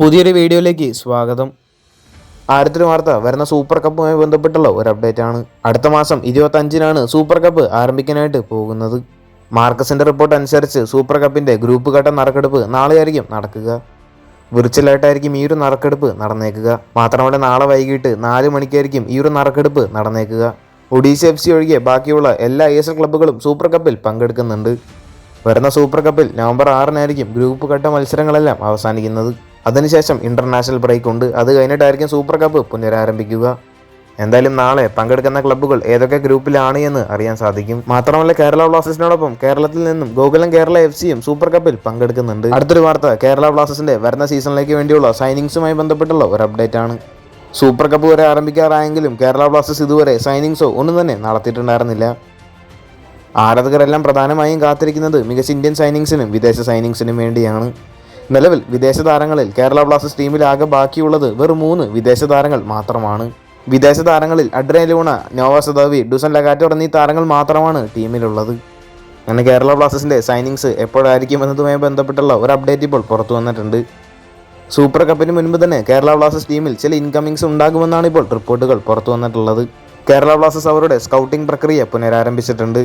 പുതിയൊരു വീഡിയോയിലേക്ക് സ്വാഗതം. ആയിരത്തിന് വാർത്ത വരുന്ന സൂപ്പർ കപ്പുമായി ബന്ധപ്പെട്ടുള്ള ഒരു അപ്ഡേറ്റ് ആണ്. അടുത്ത മാസം ഇരുപത്തഞ്ചിനാണ് സൂപ്പർ കപ്പ് ആരംഭിക്കാനായിട്ട് പോകുന്നത്. മാർക്കസിന്റെ റിപ്പോർട്ട് അനുസരിച്ച് സൂപ്പർ കപ്പിന്റെ ഗ്രൂപ്പ് ഘട്ട നറുക്കെടുപ്പ് നാളെയായിരിക്കും നടക്കുക. വിർച്വലായിട്ടായിരിക്കും ഈ ഒരു നറുക്കെടുപ്പ് നടന്നേക്കുക. മാത്രമല്ല നാളെ വൈകിട്ട് നാല് മണിക്കായിരിക്കും ഈ ഒരു നറുക്കെടുപ്പ് നടന്നേക്കുക. ഒഡീസ എഫ് സി ഒഴികെ ബാക്കിയുള്ള എല്ലാ ഐ എസ് എൽ ക്ലബ്ബുകളും സൂപ്പർ കപ്പിൽ പങ്കെടുക്കുന്നുണ്ട്. വരുന്ന സൂപ്പർ കപ്പിൽ നവംബർ ആറിനായിരിക്കും ഗ്രൂപ്പ് ഘട്ട മത്സരങ്ങളെല്ലാം അവസാനിക്കുന്നത്. അതിനുശേഷം ഇന്റർനാഷണൽ ബ്രേക്ക് ഉണ്ട്. അത് കഴിഞ്ഞിട്ടായിരിക്കും സൂപ്പർ കപ്പ് പുനരാരംഭിക്കുക. എന്തായാലും നാളെ പങ്കെടുക്കുന്ന ക്ലബ്ബുകൾ ഏതൊക്കെ ഗ്രൂപ്പിലാണ് എന്ന് അറിയാൻ സാധിക്കും. മാത്രമല്ല കേരള ബ്ലാസ്റ്റേഴ്സിനോടൊപ്പം കേരളത്തിൽ നിന്നും ഗോകുലം കേരള എഫ് സിയും സൂപ്പർ കപ്പിൽ പങ്കെടുക്കുന്നുണ്ട്. അടുത്തൊരു വാർത്ത കേരള ബ്ലാസ്റ്റേഴ്സിന്റെ വരുന്ന സീസണിലേക്ക് വേണ്ടിയുള്ള സൈനിങ്സുമായി ബന്ധപ്പെട്ടുള്ള ഒരു അപ്ഡേറ്റ് ആണ്. സൂപ്പർ കപ്പ് വരെ ആരംഭിക്കാറായെങ്കിലും കേരള ബ്ലാസ്റ്റേഴ്സ് ഇതുവരെ സൈനിങ്സോ ഒന്നും തന്നെ നടത്തിയിട്ടുണ്ടായിരുന്നില്ല. ആരാധകരെല്ലാം പ്രധാനമായും കാത്തിരിക്കുന്നത് മികച്ച ഇന്ത്യൻ സൈനിങ്സിനും വിദേശ സൈനിങ്സിനും വേണ്ടിയാണ്. നിലവിൽ വിദേശ താരങ്ങളിൽ കേരള ബ്ലാസ്റ്റേഴ്സ് ടീമിലാകെ ബാക്കിയുള്ളത് വെറും മൂന്ന് വിദേശ താരങ്ങൾ മാത്രമാണ്. വിദേശ താരങ്ങളിൽ അഡ്രേ ലൂണ നോവ ഡുസൻ ലഗാറ്റോ എന്നീ താരങ്ങൾ മാത്രമാണ് ടീമിലുള്ളത്. അങ്ങനെ കേരള ബ്ലാസ്റ്റേഴ്സിന്റെ സൈനിങ്സ് എപ്പോഴായിരിക്കും എന്നതുമായി ബന്ധപ്പെട്ടുള്ള ഒരു അപ്ഡേറ്റ് ഇപ്പോൾ പുറത്തു വന്നിട്ടുണ്ട്. സൂപ്പർ കപ്പിന് മുൻപ് തന്നെ കേരള ബ്ലാസ്റ്റേഴ്സ് ടീമിൽ ചില ഇൻകമിങ്സ് ഉണ്ടാകുമെന്നാണ് ഇപ്പോൾ റിപ്പോർട്ടുകൾ പുറത്തു വന്നിട്ടുള്ളത്. കേരള ബ്ലാസ്റ്റേഴ്സ് അവരുടെ സ്കൗട്ടിംഗ് പ്രക്രിയ പുനരാരംഭിച്ചിട്ടുണ്ട്.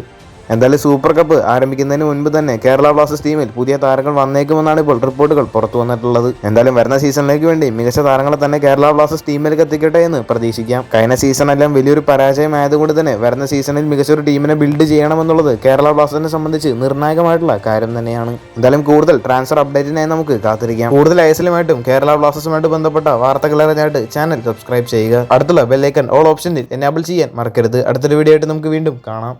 എന്തായാലും സൂപ്പർ കപ്പ് ആരംഭിക്കുന്നതിന് മുൻപ് തന്നെ കേരള ബ്ലാസ്റ്റേഴ്സ് ടീമിൽ പുതിയ താരങ്ങൾ വന്നേക്കുമെന്നാണ് ഇപ്പോൾ റിപ്പോർട്ടുകൾ പുറത്തു വന്നിട്ടുള്ളത്. എന്തായാലും വരുന്ന സീസണിലേക്ക് വേണ്ടി മികച്ച താരങ്ങളെ തന്നെ കേരള ബ്ലാസ്റ്റേഴ്സ് ടീമിലേക്ക് എത്തിക്കട്ടെ എന്ന് പ്രതീക്ഷിക്കാം. കഴിഞ്ഞ സീസണെല്ലാം വലിയൊരു പരാജയമായതുകൊണ്ട് തന്നെ വരുന്ന സീസണിൽ മികച്ചൊരു ടീമിനെ ബിൽഡ് ചെയ്യണമെന്നുള്ളത് കേരള ബ്ലാസ്റ്റേഴ്സിനെ സംബന്ധിച്ച് നിർണായകമായിട്ടുള്ള കാര്യം തന്നെയാണ്. എന്തായാലും കൂടുതൽ ട്രാൻസ്ഫർ അപ്ഡേറ്റിനായി നമുക്ക് കാത്തിരിക്കാം. കൂടുതൽ ഐസലുമായിട്ടും കേരള ബ്ലാസ്റ്റേഴ്സുമായിട്ട് ബന്ധപ്പെട്ട വാർത്തകൾ അറിഞ്ഞായിട്ട് ചാനൽ സബ്സ്ക്രൈബ് ചെയ്യുക. അടുത്തുള്ള ബെല്ലൈക്കൺ ഓൾ ഓപ്ഷനിൽ എനാബിൾ ചെയ്യാൻ മറക്കരുത്. അടുത്തൊരു വീഡിയോ ആയിട്ട് നമുക്ക് വീണ്ടും കാണാം.